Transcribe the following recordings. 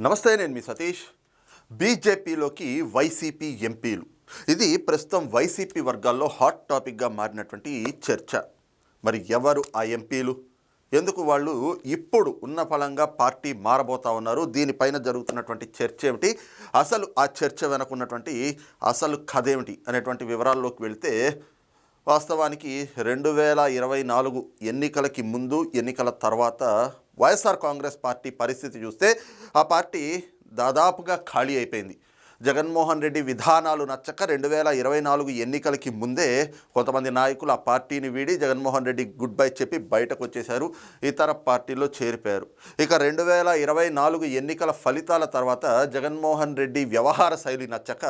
నమస్తే నేను మీ సతీష్. బీజేపీలోకి వైసీపీ ఎంపీలు. ఇది ప్రస్తుతం వైసీపీ వర్గాల్లో హాట్ టాపిక్గా మారినటువంటి చర్చ. మరి ఎవరు ఆ ఎంపీలు? ఎందుకు వాళ్ళు ఇప్పుడు ఉన్న ఫలంగా పార్టీ మారబోతా ఉన్నారు? దీనిపైన జరుగుతున్నటువంటి చర్చ ఏమిటి? అసలు ఆ చర్చ వెనకున్నటువంటి అసలు కథ ఏమిటి? అనేటువంటి వివరాల్లోకి వెళితే వాస్తవానికి రెండు వేల ఇరవై నాలుగు ఎన్నికలకి ముందు ఎన్నికల తర్వాత వైఎస్ఆర్ కాంగ్రెస్ పార్టీ పరిస్థితి చూస్తే ఆ పార్టీ దాదాపుగా ఖాళీ అయిపోయింది. జగన్మోహన్ రెడ్డి విధానాలు నచ్చక రెండు వేల ఇరవై నాలుగు ఎన్నికలకి ముందే కొంతమంది నాయకులు ఆ పార్టీని వీడి జగన్మోహన్ రెడ్డి గుడ్ బై చెప్పి బయటకు వచ్చేశారు ఇతర పార్టీల్లో చేరిపోయారు. ఇక రెండు వేల ఇరవై నాలుగు ఎన్నికల ఫలితాల తర్వాత జగన్మోహన్ రెడ్డి వ్యవహార శైలి నచ్చక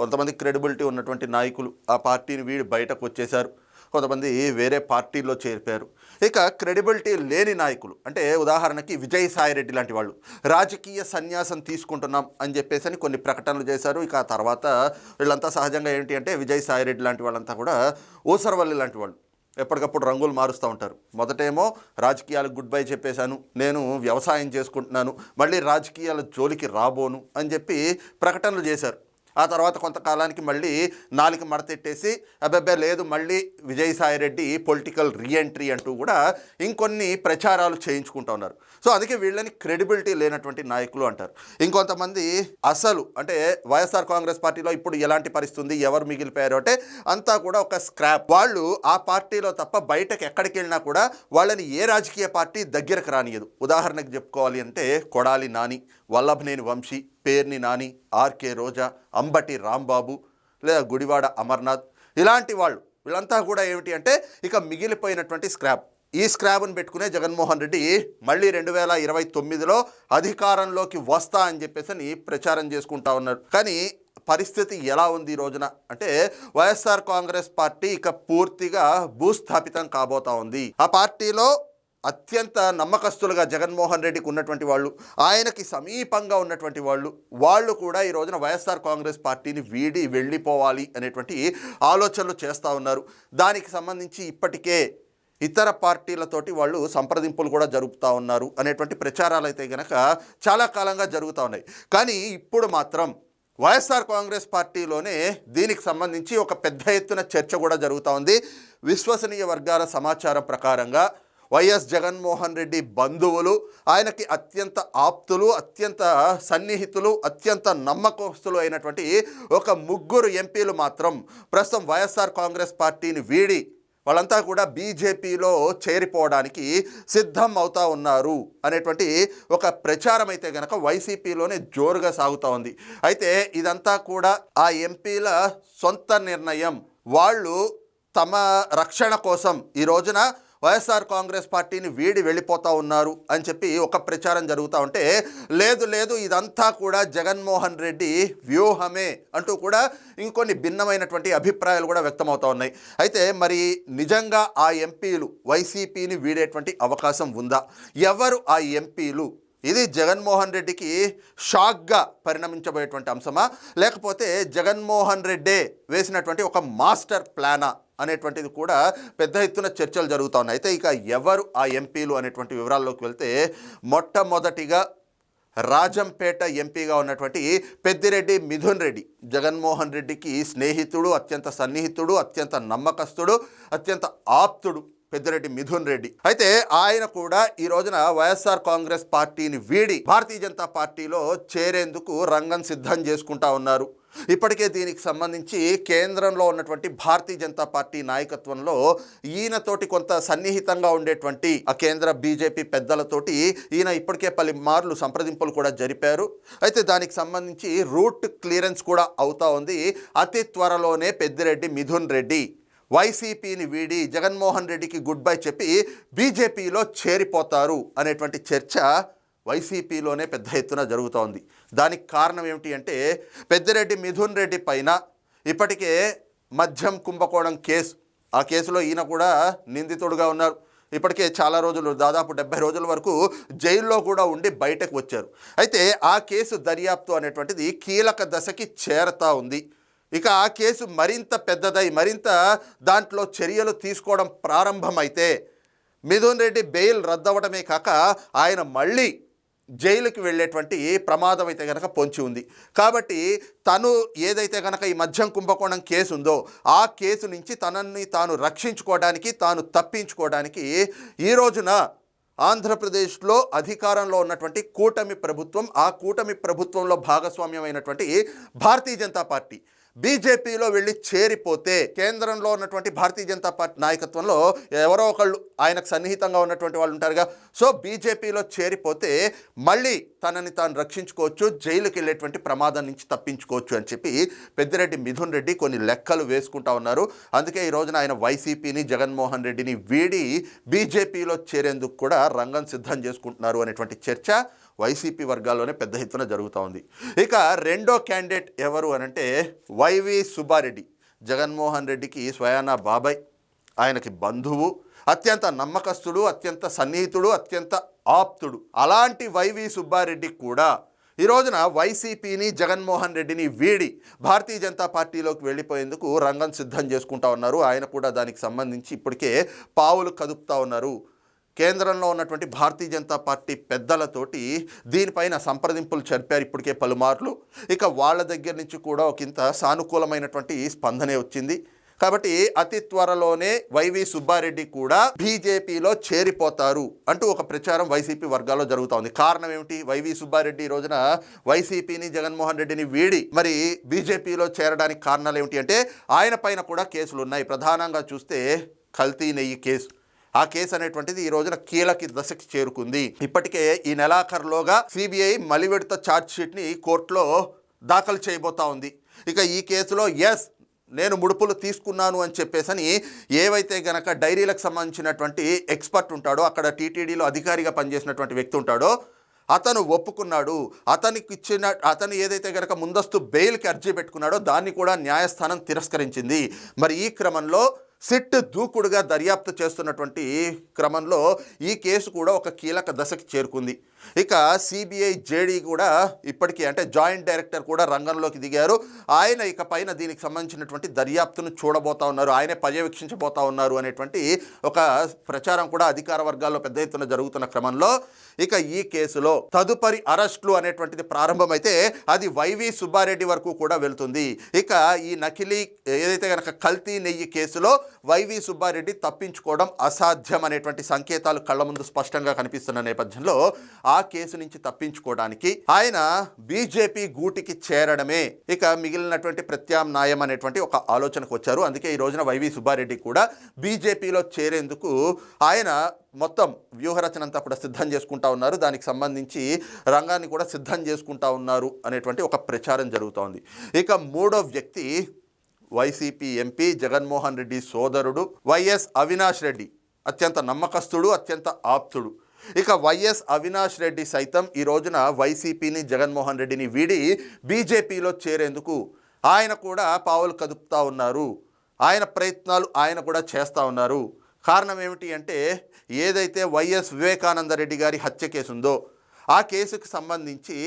కొంతమంది క్రెడిబిలిటీ ఉన్నటువంటి నాయకులు ఆ పార్టీని వీడి బయటకు వచ్చేశారు. కొంతమంది వేరే పార్టీల్లో చేరిపారు ఇక క్రెడిబిలిటీ లేని నాయకులు అంటే ఉదాహరణకి విజయసాయిరెడ్డి లాంటి వాళ్ళు రాజకీయ సన్యాసం తీసుకుంటున్నాం అని చెప్పేసి అని కొన్ని ప్రకటనలు చేశారు. ఇక ఆ తర్వాత వీళ్ళంతా సహజంగా ఏంటి అంటే విజయసాయిరెడ్డి లాంటి వాళ్ళంతా కూడా ఊసరవల్లి లాంటి వాళ్ళు. ఎప్పటికప్పుడు రంగులు మారుస్తూ ఉంటారు. మొదటేమో రాజకీయాలకు గుడ్ బై చెప్పేశాను నేను వ్యవసాయం చేసుకుంటున్నాను మళ్ళీ రాజకీయాల జోలికి రాబోను అని చెప్పి ప్రకటనలు చేశారు. ఆ తర్వాత కొంతకాలానికి మళ్ళీ నాలుగు మడతెట్టేసి అబ్బాబ్బే లేదు మళ్ళీ విజయసాయిరెడ్డి పొలిటికల్ రీఎంట్రీ అంటూ కూడా ఇంకొన్ని ప్రచారాలు చేయించుకుంటూ ఉన్నారు. సో అందుకే వీళ్ళని క్రెడిబిలిటీ లేనటువంటి నాయకులు అంటారు. ఇంకొంతమంది అసలు అంటే వైఎస్ఆర్ కాంగ్రెస్ పార్టీలో ఇప్పుడు ఎలాంటి పరిస్థితుంది ఎవరు మిగిలిపోయారు అంటే అంతా కూడా ఒక స్క్రాప్. వాళ్ళు ఆ పార్టీలో తప్ప బయటకు ఎక్కడికి వెళ్ళినా కూడా వాళ్ళని ఏ రాజకీయ పార్టీ దగ్గరకు రానియదు. ఉదాహరణకు చెప్పుకోవాలి అంటే కొడాలి నాని. వల్లభనేని వంశీ పేర్ని నాని ఆర్కే రోజా అంబటి రాంబాబు లేదా గుడివాడ అమర్నాథ్ ఇలాంటి వాళ్ళు. వీళ్ళంతా కూడా ఏమిటి అంటే ఇక మిగిలిపోయినటువంటి స్క్రాప్ ఈ స్క్రాబ్ను పెట్టుకునే జగన్మోహన్ రెడ్డి మళ్ళీ రెండు వేల ఇరవై తొమ్మిదిలో అధికారంలోకి వస్తా అని చెప్పేసి అని ప్రచారం చేసుకుంటా ఉన్నారు. కానీ పరిస్థితి ఎలా ఉంది ఈ రోజున? అంటే వైఎస్ఆర్ కాంగ్రెస్ పార్టీ ఇక పూర్తిగా భూస్థాపితం కాబోతా ఉంది. ఆ పార్టీలో అత్యంత నమ్మకస్తులుగా జగన్మోహన్ రెడ్డికి ఉన్నటువంటి వాళ్ళు ఆయనకి సమీపంగా ఉన్నటువంటి వాళ్ళు వాళ్ళు కూడా ఈ రోజున వైఎస్ఆర్ కాంగ్రెస్ పార్టీని వీడి వెళ్ళిపోవాలి అనేటువంటి ఆలోచనలు చేస్తూ ఉన్నారు. దానికి సంబంధించి ఇప్పటికే ఇతర పార్టీలతోటి వాళ్ళు సంప్రదింపులు కూడా జరుపుతూ ఉన్నారు అనేటువంటి ప్రచారాలు అయితే గనక చాలా కాలంగా జరుగుతూ ఉన్నాయి. కానీ ఇప్పుడు మాత్రం వైఎస్ఆర్ కాంగ్రెస్ పార్టీలోనే దీనికి సంబంధించి ఒక పెద్ద ఎత్తున చర్చ కూడా జరుగుతూ ఉంది. విశ్వసనీయ వర్గాల సమాచారం ప్రకారంగా వైఎస్ జగన్మోహన్ రెడ్డి బంధువులు ఆయనకి అత్యంత ఆప్తులు అత్యంత సన్నిహితులు అత్యంత నమ్మకస్తులు అయినటువంటి ఒక ముగ్గురు ఎంపీలు మాత్రం ప్రస్తుతం వైఎస్ఆర్ కాంగ్రెస్ పార్టీని వీడి వాళ్ళంతా కూడా బీజేపీలో చేరిపోవడానికి సిద్ధం అవుతా ఉన్నారు అనేటువంటి ఒక ప్రచారం అయితే గనక వైసీపీలోనే జోరుగా సాగుతూ ఉంది. అయితే ఇదంతా కూడా ఆ ఎంపీల సొంత నిర్ణయం. వాళ్ళు తమ రక్షణ కోసం ఈ రోజున వైఎస్ఆర్ కాంగ్రెస్ పార్టీని వీడి వెళ్ళిపోతా ఉన్నారు అని చెప్పి ఒక ప్రచారం జరుగుతూ ఉంటే లేదు లేదు ఇదంతా కూడా జగన్మోహన్ రెడ్డి వ్యూహమే అంటూ కూడా ఇంకొన్ని భిన్నమైనటువంటి అభిప్రాయాలు కూడా వ్యక్తమవుతూ ఉన్నాయి. అయితే మరి నిజంగా ఆ ఎంపీలు వైసీపీని వీడేటువంటి అవకాశం ఉందా? ఎవరు ఆ ఎంపీలు? ఇది జగన్మోహన్ రెడ్డికి షాక్గా పరిణమించబోయేటువంటి అంశమా? లేకపోతే జగన్మోహన్ రెడ్డే వేసినటువంటి ఒక మాస్టర్ ప్లానా? అనేటువంటిది కూడా పెద్ద ఎత్తున చర్చలు జరుగుతూ ఉన్నాయి. అయితే ఇక ఎవరు ఆ ఎంపీలు అనేటువంటి వివరాల్లోకి వెళ్తే మొట్టమొదటిగా రాజంపేట ఎంపీగా ఉన్నటువంటి పెద్దిరెడ్డి మిథున్ రెడ్డి. జగన్మోహన్ రెడ్డికి స్నేహితుడు అత్యంత సన్నిహితుడు అత్యంత నమ్మకస్తుడు అత్యంత ఆప్తుడు పెద్దిరెడ్డి మిథున్ రెడ్డి. అయితే ఆయన కూడా ఈ రోజున వైఎస్ఆర్ కాంగ్రెస్ పార్టీని వీడి భారతీయ జనతా పార్టీలో చేరేందుకు రంగం సిద్ధం చేసుకుంటా ఉన్నారు. ఇప్పటికే దీనికి సంబంధించి కేంద్రంలో ఉన్నటువంటి భారతీయ జనతా పార్టీ నాయకత్వంలో ఈయనతోటి కొంత సన్నిహితంగా ఉండేటువంటి ఆ కేంద్ర బీజేపీ పెద్దలతోటి ఈయన ఇప్పటికే పలు మార్లు సంప్రదింపులు కూడా జరిపారు. అయితే దానికి సంబంధించి రూట్ క్లియరెన్స్ కూడా అవుతా ఉంది. అతి త్వరలోనే పెద్దిరెడ్డి మిథున్ రెడ్డి వైసీపీని వీడి జగన్మోహన్ రెడ్డికి గుడ్ బై చెప్పి బీజేపీలో చేరిపోతారు అనేటువంటి చర్చ వైసీపీలోనే పెద్ద ఎత్తున జరుగుతోంది. దానికి కారణం ఏమిటి అంటే పెద్దిరెడ్డి మిథున్ రెడ్డి పైన ఇప్పటికే మద్యం కుంభకోణం కేసు. ఆ కేసులో ఈయన కూడా నిందితుడుగా ఉన్నారు. ఇప్పటికే చాలా రోజులు దాదాపు డెబ్బై రోజుల వరకు జైల్లో కూడా ఉండి బయటకు వచ్చారు. అయితే ఆ కేసు దర్యాప్తు అనేటువంటిది కీలక దశకి చేరతా ఉంది. ఇక ఆ కేసు మరింత పెద్దదై మరింత దాంట్లో చర్యలు తీసుకోవడం ప్రారంభమైతే మిథున్ రెడ్డి బెయిల్ రద్దవడమే కాక ఆయన మళ్ళీ జైలుకి వెళ్ళేటువంటి ప్రమాదం అయితే కనుక పొంచి ఉంది. కాబట్టి తను ఏదైతే కనుక ఈ మద్యం కుంభకోణం కేసు ఉందో ఆ కేసు నుంచి తనని తాను రక్షించుకోవడానికి తాను తప్పించుకోవడానికి ఈ రోజున ఆంధ్రప్రదేశ్లో అధికారంలో ఉన్నటువంటి కూటమి ప్రభుత్వం ఆ కూటమి ప్రభుత్వంలో భాగస్వామ్యమైనటువంటి భారతీయ జనతా పార్టీ బీజేపీలో వెళ్ళి చేరిపోతే కేంద్రంలో ఉన్నటువంటి భారతీయ జనతా పార్టీ నాయకత్వంలో ఎవరో ఒకళ్ళు ఆయనకు సన్నిహితంగా ఉన్నటువంటి వాళ్ళు ఉంటారుగా. సో బీజేపీలో చేరిపోతే మళ్ళీ తనని తాను రక్షించుకోవచ్చు జైలుకి వెళ్ళేటువంటి ప్రమాదం నుంచి తప్పించుకోవచ్చు అని చెప్పి పెద్దిరెడ్డి మిథున్ రెడ్డి కొన్ని లెక్కలు వేసుకుంటా ఉన్నారు. అందుకే ఈ రోజున ఆయన వైసీపీని జగన్మోహన్ రెడ్డిని వీడి బీజేపీలో చేరేందుకు కూడా రంగం సిద్ధం చేసుకుంటున్నారు అనేటువంటి చర్చ వైసీపీ వర్గాల్లోనే పెద్ద ఎత్తున జరుగుతూ ఉంది. ఇక రెండో క్యాండిడేట్ ఎవరు అనంటే వైవి సుబ్బారెడ్డి. జగన్మోహన్ రెడ్డికి స్వయానా బాబాయ్. ఆయనకి బంధువు అత్యంత నమ్మకస్తుడు అత్యంత సన్నిహితుడు అత్యంత ఆప్తుడు. అలాంటి వైవి సుబ్బారెడ్డి కూడా ఈ రోజున వైసీపీని జగన్మోహన్ రెడ్డిని వీడి భారతీయ జనతా పార్టీలోకి వెళ్ళిపోయేందుకు రంగం సిద్ధం చేసుకుంటా ఉన్నారు. ఆయన కూడా దానికి సంబంధించి ఇప్పటికే పావులు కదుపుతా ఉన్నారు. కేంద్రంలో ఉన్నటువంటి భారతీయ జనతా పార్టీ పెద్దలతోటి దీనిపైన సంప్రదింపులు జరిపారు ఇప్పటికే పలుమార్లు. ఇక వాళ్ళ దగ్గర నుంచి కూడా ఒకంత సానుకూలమైనటువంటి స్పందనే వచ్చింది. కాబట్టి అతి త్వరలోనే వైవి సుబ్బారెడ్డి కూడా బీజేపీలో చేరిపోతారు అంటూ ఒక ప్రచారం వైసీపీ వర్గాల్లో జరుగుతోంది కారణం ఏమిటి? వైవి సుబ్బారెడ్డి ఈ రోజున వైసీపీని జగన్మోహన్ రెడ్డిని వీడి మరి బీజేపీలో చేరడానికి కారణాలు ఏమిటి అంటే ఆయన పైన కూడా కేసులు ఉన్నాయి. ప్రధానంగా చూస్తే కల్తీ నెయ్యి కేసు. ఆ కేసు అనేటువంటిది ఈ రోజున కీలక దశకి చేరుకుంది. ఇప్పటికే ఈ నెలాఖరులోగా సిబిఐ మలివిడత ఛార్జ్ షీట్ని కోర్టులో దాఖలు చేయబోతా ఉంది. ఇక ఈ కేసులో ఎస్ నేను ముడుపులు తీసుకున్నాను అని చెప్పేసని ఏవైతే గనక డైరీలకు సంబంధించినటువంటి ఎక్స్పర్ట్ ఉంటాడో అక్కడ టీటీడీలో అధికారిగా పనిచేసినటువంటి వ్యక్తి ఉంటాడో అతను ఒప్పుకున్నాడు. అతనికి ఇచ్చిన అతను ఏదైతే గనక ముందస్తు బెయిల్కి అర్జీ పెట్టుకున్నాడో దాన్ని కూడా న్యాయస్థానం తిరస్కరించింది. మరి ఈ క్రమంలో సిట్ దూకుడుగా దర్యాప్తు చేస్తున్నటువంటి క్రమంలో ఈ కేసు కూడా ఒక కీలక దశకి చేరుకుంది. ఇక సిబిఐ జేడీ కూడా ఇప్పటికీ అంటే జాయింట్ డైరెక్టర్ కూడా రంగంలోకి దిగారు. ఆయన ఇక పైన దీనికి సంబంధించినటువంటి దర్యాప్తును చూడబోతా ఉన్నారు. ఆయనే పర్యవేక్షించబోతా ఉన్నారు అనేటువంటి ఒక ప్రచారం కూడా అధికార వర్గాల్లో పెద్ద ఎత్తున జరుగుతున్న క్రమంలో ఇక ఈ కేసులో తదుపరి అరెస్టులు అనేటువంటిది ప్రారంభమైతే అది వైవి సుబ్బారెడ్డి వరకు కూడా వెళ్తుంది. ఇక ఈ నకిలీ ఏదైతే కనుక కల్తీ నెయ్యి కేసులో వైవి సుబ్బారెడ్డి తప్పించుకోవడం అసాధ్యం అనేటువంటి సంకేతాలు కళ్ళ ముందు స్పష్టంగా కనిపిస్తున్న నేపథ్యంలో ఆ కేసు నుంచి తప్పించుకోవడానికి ఆయన బీజేపీ గూటికి చేరడమే. ఇక మిగిలినటువంటి ప్రత్యామ్నాయం అనేటువంటి ఒక ఆలోచనకు వచ్చారు. అందుకే ఈ రోజున వైవి సుబ్బారెడ్డి కూడా బీజేపీలో చేరేందుకు ఆయన మొత్తం వ్యూహరచన అంతా కూడా సిద్ధం చేసుకుంటా ఉన్నారు. దానికి సంబంధించి రంగాన్ని కూడా సిద్ధం చేసుకుంటా ఉన్నారు అనేటువంటి ఒక ప్రచారం జరుగుతోంది. ఇక మూడో వ్యక్తి వైసీపీ ఎంపీ జగన్మోహన్ రెడ్డి సోదరుడు వైఎస్ అవినాష్ రెడ్డి. అత్యంత నమ్మకస్తుడు అత్యంత ఆప్తుడు. ఇక వైఎస్ అవినాష్ రెడ్డి సైతం ఈ రోజున వైసీపీని జగన్మోహన్ రెడ్డిని వీడి బీజేపీలో చేరేందుకు ఆయన కూడా పావులు కదుపుతా ఉన్నారు. ఆయన ప్రయత్నాలు ఆయన కూడా చేస్తూ ఉన్నారు. కారణం ఏమిటి అంటే ఏదైతే వైఎస్ వివేకానంద రెడ్డి గారి హత్య కేసు ఉందో ఆ కేసుకు సంబంధించి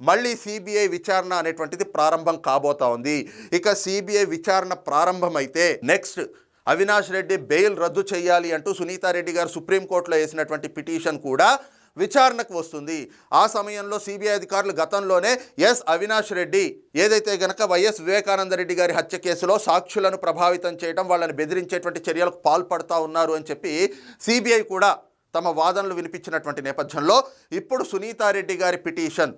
మళ్ళీ సిబిఐ విచారణ అనేటువంటిది ప్రారంభం కాబోతా ఉంది. ఇక సిబిఐ విచారణ ప్రారంభమైతే నెక్స్ట్ అవినాష్ రెడ్డి బెయిల్ రద్దు చేయాలి అంటూ సునీతారెడ్డి గారు సుప్రీంకోర్టులో వేసినటువంటి పిటిషన్ కూడా విచారణకు వస్తుంది. ఆ సమయంలో సిబిఐ అధికారులు గతంలోనే ఎస్ అవినాష్ రెడ్డి ఏదైతే గనక వైఎస్ వివేకానంద రెడ్డి గారి హత్య కేసులో సాక్షులను ప్రభావితం చేయడం వాళ్ళని బెదిరించేటువంటి చర్యలకు పాల్పడతా ఉన్నారు అని చెప్పి సిబిఐ కూడా తమ వాదనలు వినిపించినటువంటి నేపథ్యంలో ఇప్పుడు సునీతారెడ్డి గారి పిటిషన్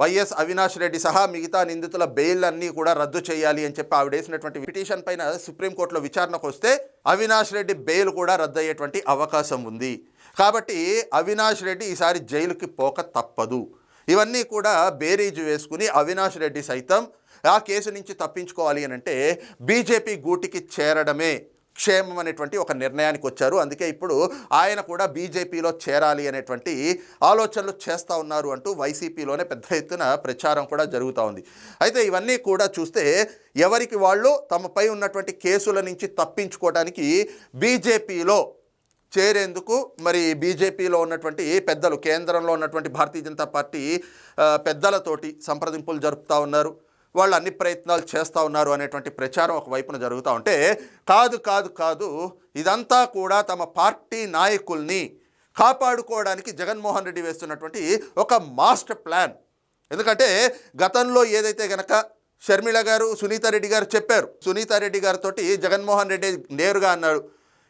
వైఎస్ అవినాష్ రెడ్డి సహా మిగతా నిందితుల బెయిల్ అన్నీ కూడా రద్దు చేయాలి అని చెప్పి ఆవిడ వేసినటువంటి పిటిషన్ పైన సుప్రీంకోర్టులో విచారణకు వస్తే అవినాష్ రెడ్డి బెయిల్ కూడా రద్దు అయ్యేటువంటి అవకాశం ఉంది. కాబట్టి అవినాష్ రెడ్డి ఈసారి జైలుకి పోక తప్పదు. ఇవన్నీ కూడా బేరీజు వేసుకుని అవినాష్ రెడ్డి సైతం ఆ కేసు నుంచి తప్పించుకోవాలి అని అంటే బీజేపీ గూటికి చేరడమే. క్షేమం అనేటువంటి ఒక నిర్ణయానికి వచ్చారు. అందుకే ఇప్పుడు ఆయన కూడా బీజేపీలో చేరాలి అనేటువంటి ఆలోచనలు చేస్తూ ఉన్నారు అంటూ వైసీపీలోనే పెద్ద ఎత్తున ప్రచారం కూడా జరుగుతూ ఉంది. అయితే ఇవన్నీ కూడా చూస్తే ఎవరికి వాళ్ళు తమపై ఉన్నటువంటి కేసుల నుంచి తప్పించుకోవడానికి బీజేపీలో చేరేందుకు మరి బీజేపీలో ఉన్నటువంటి పెద్దలు కేంద్రంలో ఉన్నటువంటి భారతీయ జనతా పార్టీ పెద్దలతోటి సంప్రదింపులు జరుపుతూ ఉన్నారు. వాళ్ళు అన్ని ప్రయత్నాలు చేస్తూ ఉన్నారు అనేటువంటి ప్రచారం ఒకవైపున జరుగుతూ ఉంటే కాదు కాదు కాదు ఇదంతా కూడా తమ పార్టీ నాయకుల్ని కాపాడుకోవడానికి జగన్మోహన్ రెడ్డి వేస్తున్నటువంటి ఒక మాస్టర్ ప్లాన్. ఎందుకంటే గతంలో ఏదైతే గనక షర్మిళ గారు సునీత రెడ్డి గారు చెప్పారు సునీత రెడ్డి గారితో జగన్మోహన్ రెడ్డి నేరుగా అన్నాడు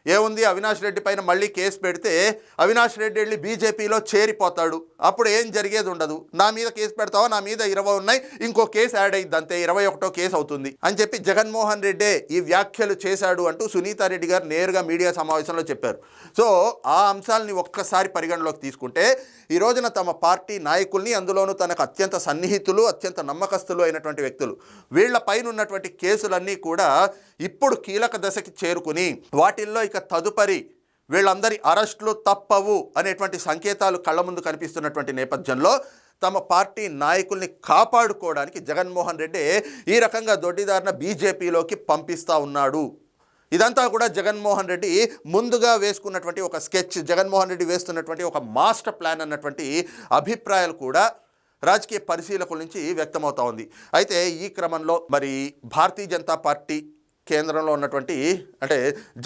ఏముంది? అవినాష్ రెడ్డి పైన మళ్ళీ కేసు పెడితే అవినాష్ రెడ్డి వెళ్ళి బీజేపీలో చేరిపోతాడు. అప్పుడు ఏం జరిగేది ఉండదు. నా మీద కేసు పెడతావా? నా మీద ఇరవై ఉన్నాయి. ఇంకో కేసు యాడ్ అయ్యిద్ది అంతే. ఇరవై ఒకటో కేసు అవుతుంది. అని చెప్పి జగన్మోహన్ రెడ్డే ఈ వ్యాఖ్యలు చేశాడు అంటూ సునీత రెడ్డి గారు నేరుగా మీడియా సమావేశంలో చెప్పారు. సో ఆ అంశాలని ఒక్కసారి పరిగణలోకి తీసుకుంటే ఈ రోజున తమ పార్టీ నాయకుల్ని అందులోనూ తనకు అత్యంత సన్నిహితులు అత్యంత నమ్మకస్తులు అయినటువంటి వ్యక్తులు. వీళ్ళ పైన ఉన్నటువంటి కేసులన్నీ కూడా ఇప్పుడు కీలక దశకి చేరుకుని వాటిల్లో ఇక తదుపరి వీళ్ళందరి అరెస్టులు తప్పవు అనేటువంటి సంకేతాలు కళ్ళ ముందు కనిపిస్తున్నటువంటి నేపథ్యంలో తమ పార్టీ నాయకుల్ని కాపాడుకోవడానికి జగన్మోహన్ రెడ్డి ఈ రకంగా దొడ్డిదారిన బీజేపీలోకి పంపిస్తూ ఉన్నాడు. ఇదంతా కూడా జగన్మోహన్ రెడ్డి ముందుగా వేసుకున్నటువంటి ఒక స్కెచ్ జగన్మోహన్ రెడ్డి వేస్తున్నటువంటి ఒక మాస్టర్ ప్లాన్ అన్నటువంటి అభిప్రాయాలు కూడా రాజకీయ పరిశీలకుల నుంచి వ్యక్తమవుతా ఉంది. అయితే ఈ క్రమంలో మరి భారతీయ జనతా పార్టీ కేంద్రంలో ఉన్నటువంటి అంటే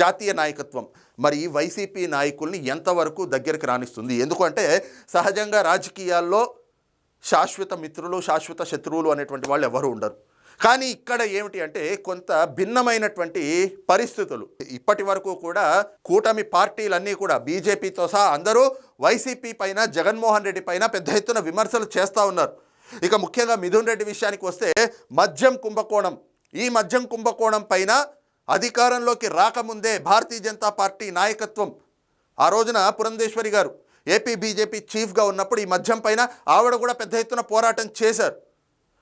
జాతీయ నాయకత్వం. మరి వైసీపీ నాయకుల్ని ఎంతవరకు దగ్గరికి రాణిస్తుంది? ఎందుకంటే సహజంగా రాజకీయాల్లో శాశ్వత మిత్రులు శాశ్వత శత్రువులు అనేటువంటి వాళ్ళు ఎవరు ఉండరు. కానీ ఇక్కడ ఏమిటి అంటే కొంత భిన్నమైనటువంటి పరిస్థితులు. ఇప్పటి వరకు కూడా కూటమి పార్టీలన్నీ కూడా బీజేపీతో సహా అందరూ వైసీపీ పైన జగన్మోహన్ రెడ్డి పైన పెద్ద ఎత్తున విమర్శలు చేస్తూ ఉన్నారు. ఇక ముఖ్యంగా మిథున్ రెడ్డి విషయానికి వస్తే మద్యం కుంభకోణం ఈ మద్యం కుంభకోణం పైన అధికారంలోకి రాకముందే భారతీయ జనతా పార్టీ నాయకత్వం. ఆ రోజున పురంధేశ్వరి గారు ఏపీ బీజేపీ చీఫ్గా ఉన్నప్పుడు ఈ మద్యం పైన ఆవిడ కూడా పెద్ద ఎత్తున పోరాటం చేశారు.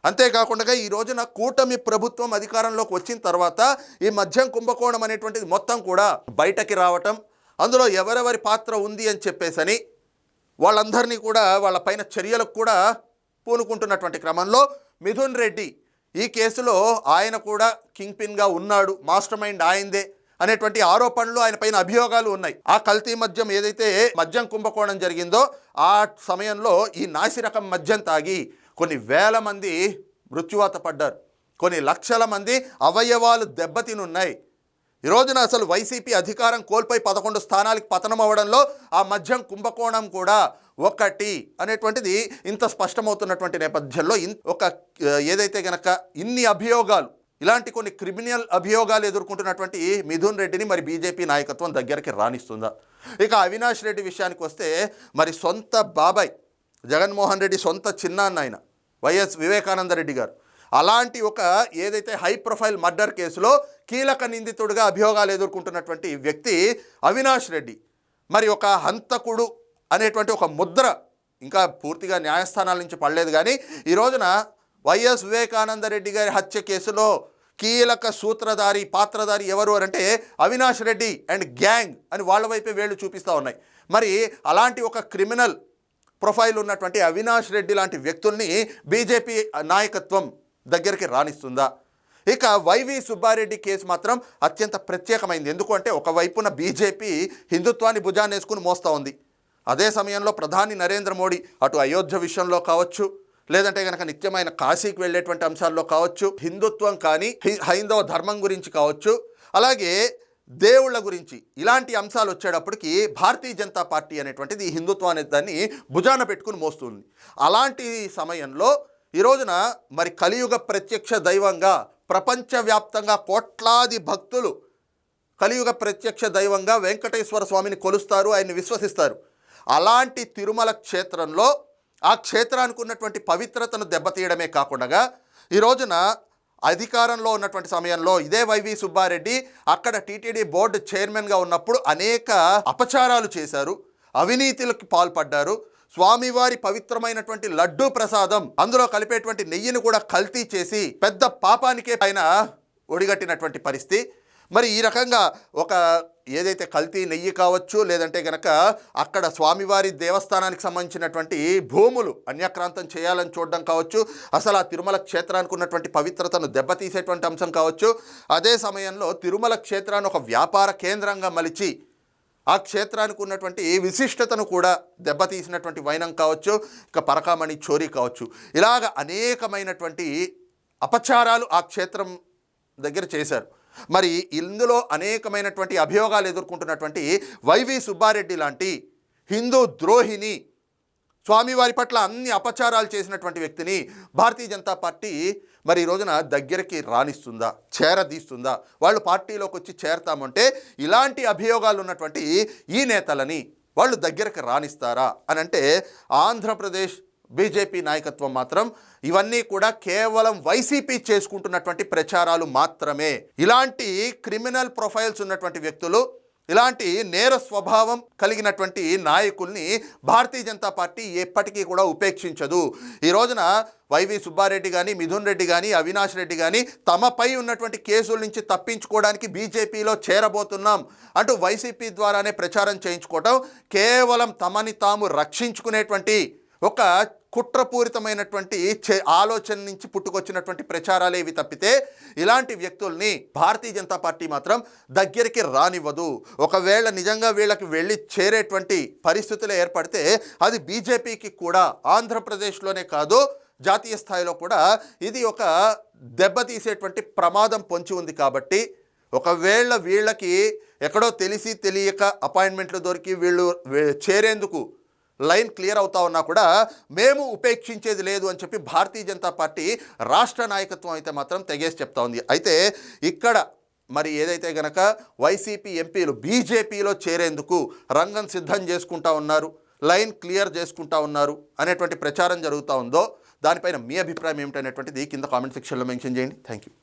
అంతేకాకుండా ఈ రోజున కూటమి ప్రభుత్వం అధికారంలోకి వచ్చిన తర్వాత ఈ మద్యం కుంభకోణం అనేటువంటిది మొత్తం కూడా బయటకి రావటం అందులో ఎవరెవరి పాత్ర ఉంది అని చెప్పేసని వాళ్ళందరినీ కూడా వాళ్ళ పైన చర్యలకు కూడా పూనుకుంటున్నటువంటి క్రమంలో మిథున్ రెడ్డి ఈ కేసులో ఆయన కూడా కింగ్ పిన్గా ఉన్నాడు మాస్టర్ మైండ్ ఆయందే అనేటువంటి ఆరోపణలు ఆయన పైన అభియోగాలు ఉన్నాయి. ఆ కల్తీ మద్యం ఏదైతే మద్యం కుంభకోణం జరిగిందో ఆ సమయంలో ఈ నాసిరకం మద్యం తాగి కొన్ని వేల మంది మృత్యువాత పడ్డారు. కొన్ని లక్షల మంది అవయవాలు దెబ్బతినున్నాయి. ఈ రోజున అసలు వైసీపీ అధికారం కోల్పోయి పదకొండు స్థానాలకు పతనం అవ్వడంలో ఆ మద్యం కుంభకోణం కూడా ఒకటి అనేటువంటిది ఇంత స్పష్టమవుతున్నటువంటి నేపథ్యంలో ఇన్ ఒక ఏదైతే గనక ఇన్ని అభియోగాలు ఇలాంటి కొన్ని క్రిమినల్ అభియోగాలు ఎదుర్కొంటున్నటువంటి మిథున్ రెడ్డిని మరి బీజేపీ నాయకత్వం దగ్గరికి రాణిస్తుందా ఇక అవినాష్ రెడ్డి విషయానికి వస్తే మరి సొంత బాబాయ్ జగన్మోహన్ రెడ్డి సొంత చిన్నాన్న ఆయన వైఎస్ వివేకానంద రెడ్డి గారు అలాంటి ఒక ఏదైతే హై ప్రొఫైల్ మర్డర్ కేసులో కీలక నిందితుడిగా అభియోగాలు ఎదుర్కొంటున్నటువంటి వ్యక్తి అవినాష్ రెడ్డి. మరి ఒక హంతకుడు అనేటువంటి ఒక ముద్ర ఇంకా పూర్తిగా న్యాయస్థానాల నుంచి పడలేదు. కానీ ఈ రోజున వైఎస్ వివేకానంద రెడ్డి గారి హత్య కేసులో కీలక సూత్రధారి పాత్రధారి ఎవరు అంటే అవినాష్ రెడ్డి అండ్ గ్యాంగ్ అని వాళ్ళ వైపే వేళ్ళు చూపిస్తూ ఉన్నాయి. మరి అలాంటి ఒక క్రిమినల్ ప్రొఫైల్ ఉన్నటువంటి అవినాష్ రెడ్డి లాంటి వ్యక్తుల్ని బీజేపీ నాయకత్వం దగ్గరికి రాణిస్తుందా ఇక వైవి సుబ్బారెడ్డి కేసు మాత్రం అత్యంత ప్రత్యేకమైంది. ఎందుకంటే ఒకవైపున బీజేపీ హిందుత్వాన్ని భుజాన్ని వేసుకుని మోస్తూ ఉంది. అదే సమయంలో ప్రధాని నరేంద్ర మోడీ అటు అయోధ్య విషయంలో కావచ్చు లేదంటే కనుక నిత్యమైన కాశీకి వెళ్ళేటువంటి అంశాల్లో కావచ్చు హిందుత్వం కానీ హైందవ ధర్మం గురించి కావచ్చు అలాగే దేవుళ్ళ గురించి ఇలాంటి అంశాలు వచ్చేటప్పటికి భారతీయ జనతా పార్టీ అనేటువంటిది ఈ హిందుత్వం అనే దాన్ని భుజాన పెట్టుకుని మోస్తుంది. అలాంటి సమయంలో ఈ రోజున మరి కలియుగ ప్రత్యక్ష దైవంగా ప్రపంచవ్యాప్తంగా కోట్లాది భక్తులు కలియుగ ప్రత్యక్ష దైవంగా వెంకటేశ్వర స్వామిని కొలుస్తారు ఆయన్ని విశ్వసిస్తారు. అలాంటి తిరుమల క్షేత్రంలో ఆ క్షేత్రానికి ఉన్నటువంటి పవిత్రతను దెబ్బతీయడమే కాకుండా ఈ రోజున అధికారంలో ఉన్నటువంటి సమయంలో ఇదే వైవి సుబ్బారెడ్డి అక్కడ టీటీడీ బోర్డు చైర్మన్గా ఉన్నప్పుడు అనేక అపచారాలు చేశారు అవినీతిలకు పాల్పడ్డారు. స్వామివారి పవిత్రమైనటువంటి లడ్డూ ప్రసాదం అందులో కలిపేటువంటి నెయ్యిని కూడా కల్తీ చేసి పెద్ద పాపానికే పైన ఒడిగట్టినటువంటి పరిస్థితి. మరి ఈ రకంగా ఒక ఏదైతే కల్తీ నెయ్యి కావచ్చు లేదంటే కనుక అక్కడ స్వామివారి దేవస్థానానికి సంబంధించినటువంటి భూములు అన్యక్రాంతం చేయాలని చూడడం కావచ్చు అసలు ఆ తిరుమల క్షేత్రానికి ఉన్నటువంటి పవిత్రతను దెబ్బతీసేటువంటి అంశం కావచ్చు అదే సమయంలో తిరుమల క్షేత్రాన్ని ఒక వ్యాపార కేంద్రంగా మలిచి ఆ క్షేత్రానికి ఉన్నటువంటి విశిష్టతను కూడా దెబ్బతీసినటువంటి వైనం కావచ్చు ఇక పరకామణి చోరీ కావచ్చు. ఇలాగ అనేకమైనటువంటి అపచారాలు ఆ క్షేత్రం దగ్గర చేశారు. మరి ఇందులో అనేకమైనటువంటి అభియోగాలు ఎదుర్కొంటున్నటువంటి వైవి సుబ్బారెడ్డి లాంటి హిందూ ద్రోహిని స్వామివారి పట్ల అన్ని అపచారాలు చేసినటువంటి వ్యక్తిని భారతీయ జనతా పార్టీ మరి ఈ రోజున దగ్గరికి రాణిస్తుందా చేరదీస్తుందా? వాళ్ళు పార్టీలోకి వచ్చి చేరతామంటే ఇలాంటి అభియోగాలు ఉన్నటువంటి ఈ నేతలని వాళ్ళు దగ్గరకు రాణిస్తారా? అని అంటే ఆంధ్రప్రదేశ్ బీజేపీ నాయకత్వం మాత్రం ఇవన్నీ కూడా కేవలం వైసీపీ చేసుకుంటున్నటువంటి ప్రచారాలు మాత్రమే. ఇలాంటి క్రిమినల్ ప్రొఫైల్స్ ఉన్నటువంటి వ్యక్తులు ఇలాంటి నేర స్వభావం కలిగినటువంటి నాయకుల్ని భారతీయ జనతా పార్టీ ఎప్పటికీ కూడా ఉపేక్షించదు. ఈ రోజున వైవి సుబ్బారెడ్డి కానీ మిథున్ రెడ్డి కానీ అవినాష్ రెడ్డి కానీ తమపై ఉన్నటువంటి కేసుల నుంచి తప్పించుకోవడానికి బీజేపీలో చేరబోతున్నాం అంటూ వైసీపీ ద్వారానే ప్రచారం చేయించుకోవటం కేవలం తమని తాము రక్షించుకునేటువంటి ఒక కుట్రపూరితమైనటువంటి చే- ఆలోచన నుంచి పుట్టుకొచ్చినటువంటి ప్రచారాలు ఇవి తప్పితే ఇలాంటి వ్యక్తుల్ని భారతీయ జనతా పార్టీ మాత్రం దగ్గరికి రానివ్వదు. ఒకవేళ నిజంగా వీళ్ళకి వెళ్ళి చేరేటువంటి పరిస్థితులు ఏర్పడితే అది బీజేపీకి కూడా ఆంధ్రప్రదేశ్లోనే కాదు జాతీయ స్థాయిలో కూడా ఇది ఒక దెబ్బతీసేటువంటి ప్రమాదం పొంచి ఉంది కాబట్టి ఒకవేళ వీళ్ళకి ఎక్కడో తెలిసి తెలియక అపాయింట్మెంట్లు దొరికి వీళ్ళు చేరేందుకు లైన్ క్లియర్ అవుతా ఉన్నా కూడా మేము ఉపేక్షించేది లేదు అని చెప్పి భారతీయ జనతా పార్టీ రాష్ట్ర నాయకత్వం అయితే మాత్రం తెగేసి చెప్తా ఉంది. అయితే ఇక్కడ మరి ఏదైతే గనక వైసీపీ ఎంపీలు బీజేపీలో చేరేందుకు రంగం సిద్ధం చేసుకుంటా ఉన్నారు లైన్ క్లియర్ చేసుకుంటా ఉన్నారు అనేటువంటి ప్రచారం జరుగుతూ ఉందో దానిపైన మీ అభిప్రాయం ఏమిటనేటువంటిది కింద కామెంట్ సెక్షన్లో మెన్షన్ చేయండి. Thank you.